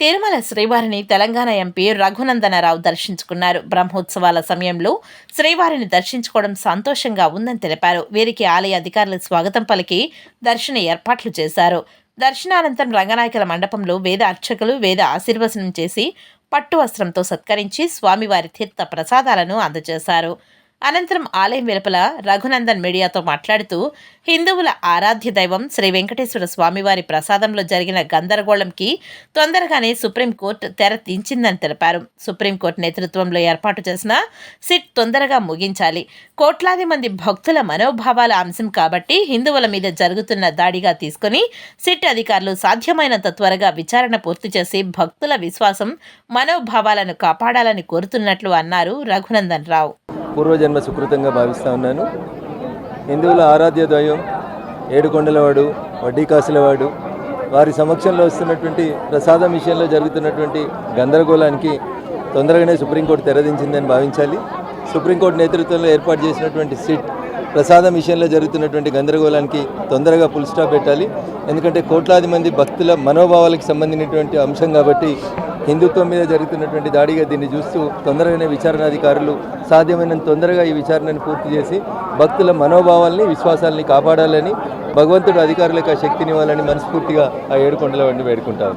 తిరుమల శ్రీవారిని తెలంగాణ ఎంపీ రఘునందనరావు దర్శించుకున్నారు. బ్రహ్మోత్సవాల సమయంలో శ్రీవారిని దర్శించుకోవడం సంతోషంగా ఉందని తెలిపారు. వీరికి ఆలయ అధికారులు స్వాగతం పలికి దర్శన ఏర్పాట్లు చేశారు. దర్శనానంతరం రంగనాయకుల మండపంలో వేద అర్చకులు వేద ఆశీర్వచనం చేసి పట్టు వస్త్రంతో సత్కరించి స్వామివారి తీర్థ ప్రసాదాలను అందజేశారు. అనంతరం ఆలయం వెలుపల రఘునందన్ మీడియాతో మాట్లాడుతూ హిందువుల ఆరాధ్య దైవం శ్రీ వెంకటేశ్వర స్వామివారి ప్రసాదంలో జరిగిన గందరగోళంకి తొందరగానే సుప్రీంకోర్టు తెర దించిందని తెలిపారు. సుప్రీంకోర్టు నేతృత్వంలో ఏర్పాటు చేసిన సిట్ తొందరగా ముగించాలి. కోట్లాది మంది భక్తుల మనోభావాల అంశం కాబట్టి హిందువుల మీద జరుగుతున్న దాడిగా తీసుకుని సిట్ అధికారులు సాధ్యమైనంత త్వరగా విచారణ పూర్తి చేసి భక్తుల విశ్వాసం మనోభావాలను కాపాడాలని కోరుతున్నట్లు అన్నారు రఘునందన్ రావు. పూర్వజన్మ సుకృతంగా భావిస్తూ ఉన్నాను. హిందువుల ఆరాధ్య ద్వయం ఏడుకొండలవాడు వడ్డీ కాసులవాడు వారి సమక్షంలో వస్తున్నటువంటి ప్రసాదం విషయంలో జరుగుతున్నటువంటి గందరగోళానికి తొందరగానే సుప్రీంకోర్టు తెరదించిందని భావించాలి. సుప్రీంకోర్టు నేతృత్వంలో ఏర్పాటు చేసినటువంటి సిట్ ప్రసాదం విషయంలో జరుగుతున్నటువంటి గందరగోళానికి తొందరగా ఫుల్ స్టాప్ పెట్టాలి. ఎందుకంటే కోట్లాది మంది భక్తుల మనోభావాలకు సంబంధించినటువంటి అంశం కాబట్టి హిందుత్వం మీద జరుగుతున్నటువంటి దాడిగా దీన్ని చూస్తూ తొందరగానే విచారణాధికారులు సాధ్యమైనంత తొందరగా ఈ విచారణను పూర్తి చేసి భక్తుల మనోభావాల్ని విశ్వాసాల్ని కాపాడాలని భగవంతుడు అధికారులకు ఆ శక్తినివ్వాలని మనస్ఫూర్తిగా ఆ ఏడుకొండల వండి వేడుకుంటారు